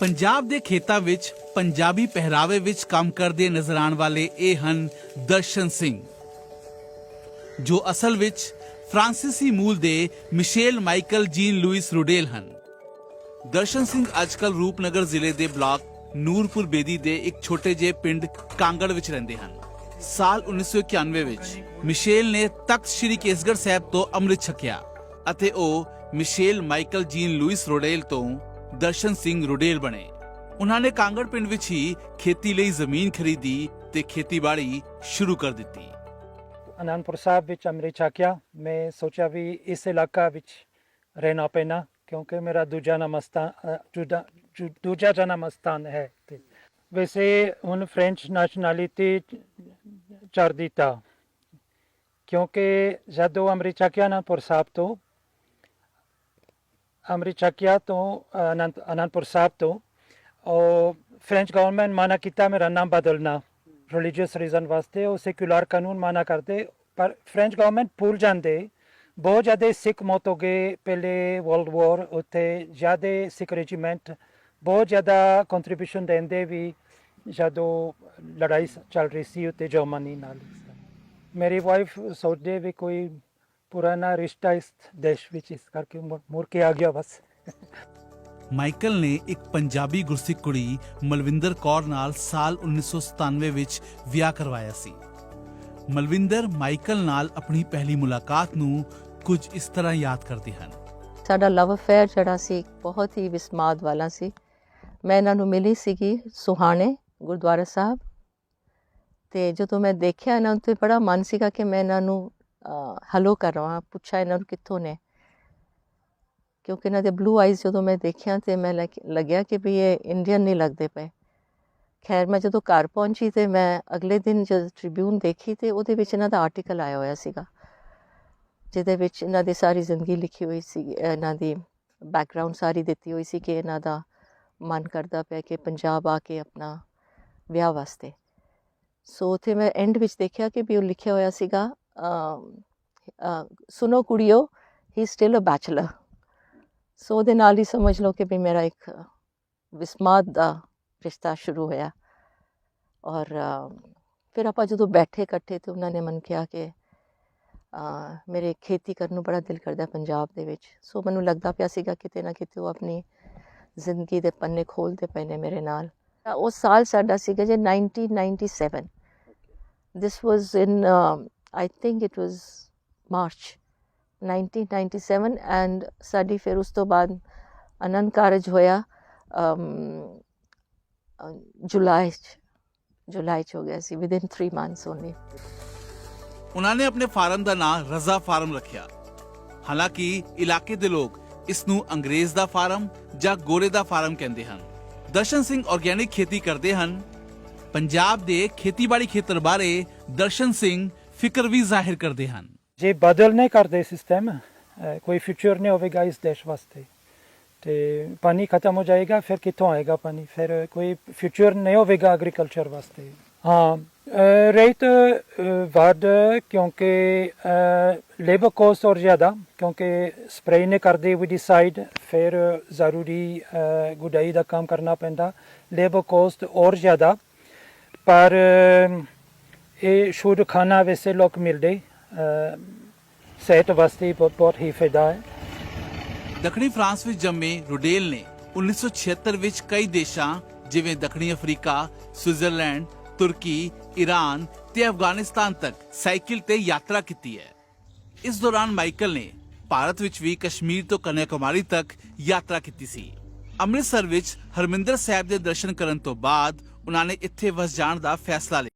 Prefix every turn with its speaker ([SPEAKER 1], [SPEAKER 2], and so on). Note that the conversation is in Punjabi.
[SPEAKER 1] ਪੰਜਾਬ ਦੇ ਖੇਤਾਂ ਵਿੱਚ ਪੰਜਾਬੀ ਪਹਿਰਾਵੇ ਵਿੱਚ ਕੰਮ ਕਰਦੇ ਨਜ਼ਰ ਆਉਣ ਵਾਲੇ ਇਹ ਹਨ ਦਰਸ਼ਨ ਸਿੰਘ, ਜੋ ਅਸਲ ਵਿੱਚ ਫ੍ਰਾਂਸੀਸੀ ਮੂਲ ਦੇ Michel Michael Jean Louis Rudel ਹਨ। ਦਰਸ਼ਨ ਸਿੰਘ ਅੱਜਕੱਲ ਰੂਪਨਗਰ ਜ਼ਿਲ੍ਹੇ ਦੇ ਬਲਾਕ ਨੂਰਪੁਰ ਬੇਦੀ ਦੇ ਇੱਕ ਛੋਟੇ ਜਿਹੇ ਪਿੰਡ ਕਾਂਗੜ ਵਿੱਚ ਰਹਿੰਦੇ ਹਨ। ਸਾਲ 1991 ਵਿੱਚ ਮਿਸ਼ੇਲ ਨੇ ਤਖਤ ਸ੍ਰੀ ਕੇਸਗੜ੍ਹ ਸਾਹਿਬ ਤੋਂ ਅੰਮ੍ਰਿਤ ਛਕਿਆ ਅਤੇ ਉਹ Michel Michael Jean Louis Rodel ਤੋਂ ਦਰਸ਼ਨ ਸਿੰਘ ਰੋਡੇਲ ਬਣੇ। ਉਹਨਾਂ ਨੇ ਕਾਂਗੜ ਪਿੰਡ ਵਿੱਚ ਹੀ ਖੇਤੀ ਲਈ ਜ਼ਮੀਨ ਖਰੀਦੀ ਤੇ ਖੇਤੀਬਾੜੀ ਸ਼ੁਰੂ ਕਰ ਦਿੱਤੀ।
[SPEAKER 2] ਅਨੰਦਪੁਰ ਸਾਹਿਬ ਵਿੱਚ ਅੰਮ੍ਰਿਤ ਛਕਿਆ ਮੈਂ ਸੋਚਿਆ ਵੀ ਇਸ ਇਲਾਕਾ ਵਿੱਚ ਰਹਿਣਾ ਪੈਣਾ, ਕਿਉਂਕਿ ਮੇਰਾ ਦੂਜਾ ਨਾਮ ਅਸਥਾਨ ਦੂਜਾ ਜਨਮ ਅਸਥਾਨ ਹੈ ਤੇ ਵੈਸੇ ਹੁਣ ਫ੍ਰੈਂਚ ਨੈਸ਼ਨੈਲਿਟੀ ਚੜ ਦਿੱਤਾ ਕਿਉਂਕਿ ਜਦੋਂ ਅੰਮ੍ਰਿਤ ਛਕਿਆ ਅਨੰਦਪੁਰ ਸਾਹਿਬ ਤੋਂ ਅੰਮ੍ਰਿਤ ਛਕਿਆ ਤੋਂ ਅਨੰਦ ਅਨੰਦਪੁਰ ਸਾਹਿਬ ਤੋਂ ਉਹ ਫ੍ਰੈਂਚ ਗਵਰਨਮੈਂਟ ਮਾਨਾ ਕੀਤਾ ਮੇਰਾ ਨਾਮ ਬਦਲਣਾ ਰਿਲੀਜੀਅਸ ਰੀਜ਼ਨ ਵਾਸਤੇ ਉਹ ਸੈਕੂਲਰ ਕਾਨੂੰਨ ਮਾਨਾ ਕਰਦੇ ਪਰ ਫ੍ਰੈਂਚ ਗਵਰਨਮੈਂਟ ਭੁੱਲ ਜਾਂਦੇ ਬਹੁਤ ਜ਼ਿਆਦਾ ਸਿੱਖ ਮੌਤ ਹੋ ਗਏ ਪਹਿਲੇ ਵਰਲਡ ਵਾਰ ਉੱਤੇ ਜ਼ਿਆਦਾ ਸਿੱਖ ਰੈਜੀਮੈਂਟ ਬਹੁਤ ਜ਼ਿਆਦਾ ਕੰਟਰੀਬਿਊਸ਼ਨ ਦਿੰਦੇ ਵੀ ਜਦੋਂ ਲੜਾਈ ਚੱਲ ਰਹੀ ਸੀ ਉੱਤੇ ਜਰਮਨੀ ਨਾਲ ਮੇਰੀ ਵਾਈਫ ਸੋਚਦੇ ਵੀ ਕੋਈ ਪੁਰਾਣਾ ਰਿਸ਼ਤਾ ਇਸ ਦੇਸ਼ ਵਿੱਚ ਇਸ ਕਰਕੇ ਮੁੜ ਕੇ ਆ ਗਿਆ ਬਸ।
[SPEAKER 1] ਮਾਈਕਲ ਨੇ ਇੱਕ ਪੰਜਾਬੀ ਗੁਰਸਿੱਖ ਕੁੜੀ ਮਲਵਿੰਦਰ ਕੌਰ ਨਾਲ ਸਾਲ 1997 ਵਿੱਚ ਵਿਆਹ ਕਰਵਾਇਆ ਸੀ। ਮਲਵਿੰਦਰ ਮਾਈਕਲ ਨਾਲ ਆਪਣੀ ਪਹਿਲੀ ਮੁਲਾਕਾਤ ਨੂੰ ਕੁਝ ਇਸ ਤਰ੍ਹਾਂ ਯਾਦ ਕਰਦੇ ਹਨ।
[SPEAKER 3] ਸਾਡਾ ਲਵ ਅਫੇਅਰ ਜਿਹੜਾ ਸੀ ਬਹੁਤ ਹੀ ਵਿਸਮਾਦ ਵਾਲਾ ਸੀ। ਮੈਂ ਇਹਨਾਂ ਨੂੰ ਮਿਲੀ ਸੀਗੀ ਸੁਹਾਣੇ ਗੁਰਦੁਆਰਾ ਸਾਹਿਬ। ਤੇ ਜਦੋਂ ਮੈਂ ਦੇਖਿਆ ਇਹਨਾਂ ਨੂੰ ਤੇ ਬੜਾ ਮਨ ਸੀਗਾ ਕਿ ਮੈਂ ਇਹਨਾਂ ਨੂੰ ਹਲੋ ਕਰਵਾ ਪੁੱਛਿਆ ਇਹਨਾਂ ਨੂੰ ਕਿੱਥੋਂ ਨੇ। ਕਿਉਂਕਿ ਇਹਨਾਂ ਦੇ ਬਲੂ ਆਈਜ਼ ਜਦੋਂ ਮੈਂ ਦੇਖਿਆ ਤੇ ਮੈਂ ਲੱਗ- ਲੱਗਿਆ ਕਿ ਵੀ ਇਹ ਇੰਡੀਅਨ ਨਹੀਂ ਲੱਗਦੇ ਪਏ। ਖੈਰ, ਮੈਂ ਜਦੋਂ ਘਰ ਪਹੁੰਚੀ ਤੇ ਮੈਂ ਅਗਲੇ ਦਿਨ ਜਦ ਟ੍ਰਿਬਿਊਨ ਦੇਖੀ ਤੇ ਉਹਦੇ ਵਿੱਚ ਇਹਨਾਂ ਦਾ ਆਰਟੀਕਲ ਆਇਆ ਹੋਇਆ ਸੀਗਾ। ਜਿਹਦੇ ਵਿੱਚ ਇਹਨਾਂ ਦੀ ਸਾਰੀ ਜ਼ਿੰਦਗੀ ਲਿਖੀ ਹੋਈ ਸੀ, ਇਹਨਾਂ ਦੀ ਬੈਕਗ੍ਰਾਉਂਡ ਸਾਰੀ ਦਿੱਤੀ ਹੋਈ ਸੀ ਕਿ ਇਹਨਾਂ ਦਾ ਮਨ ਕਰਦਾ ਪਿਆ ਕਿ ਪੰਜਾਬ ਆ ਕੇ ਆਪਣਾ ਵਿਆਹ ਵਾਸਤੇ। ਸੋ ਉੱਥੇ ਮੈਂ ਐਂਡ ਵਿੱਚ ਦੇਖਿਆ ਕਿ ਵੀ ਉਹ ਲਿਖਿਆ ਹੋਇਆ ਸੀਗਾ ਸੁਣੋ ਕੁੜੀਓ ਹੀ ਸਟਿਲ ਅ ਬੈਚਲਰ ਸੋ ਉਹਦੇ ਨਾਲ ਹੀ ਸਮਝ ਲਓ ਕਿ ਵੀ ਮੇਰਾ ਇੱਕ ਵਿਸਮਾਦ ਦਾ ਰਿਸ਼ਤਾ ਸ਼ੁਰੂ ਹੋਇਆ। ਔਰ ਅ, ਫਿਰ ਆਪਾਂ ਜਦੋਂ ਬੈਠੇ ਇਕੱਠੇ ਤੇ ਉਹਨਾਂ ਨੇ ਮਨ ਕਿਹਾ ਕਿ ਮੇਰੇ ਖੇਤੀ ਕਰਨ ਨੂੰ ਬੜਾ ਦਿਲ ਕਰਦਾ ਪੰਜਾਬ ਦੇ ਵਿੱਚ। ਸੋ ਮੈਨੂੰ ਲੱਗਦਾ ਪਿਆ ਸੀਗਾ ਕਿਤੇ ਨਾ ਕਿਤੇ ਉਹ ਆਪਣੀ ਜ਼ਿੰਦਗੀ ਦੇ ਪੰਨੇ ਖੋਲਦੇ ਪਏ ਨੇ ਮੇਰੇ ਨਾਲ। ਉਹ ਸਾਲ ਸਾਡਾ ਸੀਗਾ ਜੇ 1997 this was in um, i think it was march 1997 and ਸਾਡੀ ਫਿਰ ਉਸ ਤੋਂ ਬਾਅਦ ਆਨੰਦ ਕਾਰਜ ਹੋਇਆ ਜੁਲਾਈ ਚ ਜੁਲਾਈ ਚ ਹੋ ਗਿਆ ਸੀ within 3 months only.
[SPEAKER 1] ਉਹਨਾਂ ਨੇ ਆਪਣੇ ਫਾਰਮ ਦਾ ਨਾਮ ਰਜ਼ਾ ਫਾਰਮ ਰੱਖਿਆ ਹਾਲਾਂਕਿ ਇਲਾਕੇ ਦੇ ਲੋਕ ਇਸ ਨੂੰ ਅੰਗਰੇਜ਼ ਦਾ ਫਾਰਮ ਜਾਂ ਗੋਰੇ ਦਾ ਫਾਰਮ ਕਹਿੰਦੇ ਹਨ ਦਰਸ਼ਨ ਸਿੰਘ ਆਰਗੈਨਿਕ ਖੇਤੀ ਕਰਦੇ ਹਨ ਪੰਜਾਬ ਦੇ ਖੇਤੀਬਾੜੀ ਖੇਤਰ ਬਾਰੇ ਦਰਸ਼ਨ ਸਿੰਘ ਫਿਕਰ ਵੀ ਜ਼ਾਹਿਰ ਕਰਦੇ ਹਨ।
[SPEAKER 2] ਜੇ ਬਦਲ ਨਹੀਂ ਕਰਦੇ ਸਿਸਟਮ ਕੋਈ ਫਿਊਚਰ ਨਹੀਂ ਹੋਵੇਗਾ ਇਸ ਦੇਸ਼ ਵਾਸਤੇ। ਤੇ ਪਾਣੀ ਖਤਮ ਹੋ ਜਾਏਗਾ, ਫਿਰ ਕਿੱਥੋਂ ਆਏਗਾ ਪਾਣੀ? ਫਿਰ ਕੋਈ ਫਿਊਚਰ ਨਹੀਂ ਹੋਵੇਗਾ ਐਗਰੀਕਲਚਰ ਵਾਸਤੇ। ਹਾਂ, ਅਹ ਰੇਟ ਵੱਧ, ਕਿਉਂਕਿ ਲੇਬਰ ਕੋਸਟ ਹੋਰ ਜ਼ਿਆਦਾ, ਕਿਉਂਕਿ ਸਪਰੇ ਨਹੀਂ ਕਰਦੇ ਵੀ ਡਿਸਾਈਡ ਫਿਰ ਜ਼ਰੂਰੀ ਗੁਡਾਈ ਦਾ ਕੰਮ ਕਰਨਾ ਪੈਂਦਾ। ਲੇਬਰ ਕੋਸਟ ਔਰ ਜ਼ਿਆਦਾ, ਪਰ ਇਹ ਸ਼ੁੱਧ ਖਾਣਾ ਵੈਸੇ ਲੋਕ ਮਿਲਦੇ ਸਿਹਤ ਵਾਸਤੇ ਬਹੁਤ ਹੀ ਫਾਇਦਾ ਹੈ।
[SPEAKER 1] ਦੱਖਣੀ ਫਰਾਂਸ ਵਿੱਚ ਜੰਮੇ ਰੁਡੇਲ ਨੇ 1976 ਵਿੱਚ ਕਈ ਦੇਸ਼ਾਂ, ਜਿਵੇਂ ਦੱਖਣੀ ਅਫਰੀਕਾ, ਸਵਿਟਜ਼ਰਲੈਂਡ, ਤੁਰਕੀ ਈਰਾਨ ਤੇ ਅਫਗਾਨਿਸਤਾਨ ਤੱਕ ਸਾਈਕਲ ਤੇ ਯਾਤਰਾ ਕੀਤੀ ਹੈ। ਇਸ ਦੌਰਾਨ ਮਾਈਕਲ ਨੇ ਭਾਰਤ ਵਿੱਚ ਵੀ ਕਸ਼ਮੀਰ ਤੋਂ ਕੰਨਿਆਕੁਮਾਰੀ ਤੱਕ ਯਾਤਰਾ ਕੀਤੀ ਸੀ। ਅੰਮ੍ਰਿਤਸਰ ਵਿੱਚ ਹਰਮਿੰਦਰ ਸਾਹਿਬ ਦੇ ਦਰਸ਼ਨ ਕਰਨ ਤੋਂ ਬਾਅਦ ਉਹਨਾਂ ਨੇ ਇੱਥੇ ਵਸ ਜਾਣ ਦਾ ਫੈਸਲਾ ਲਿਆ।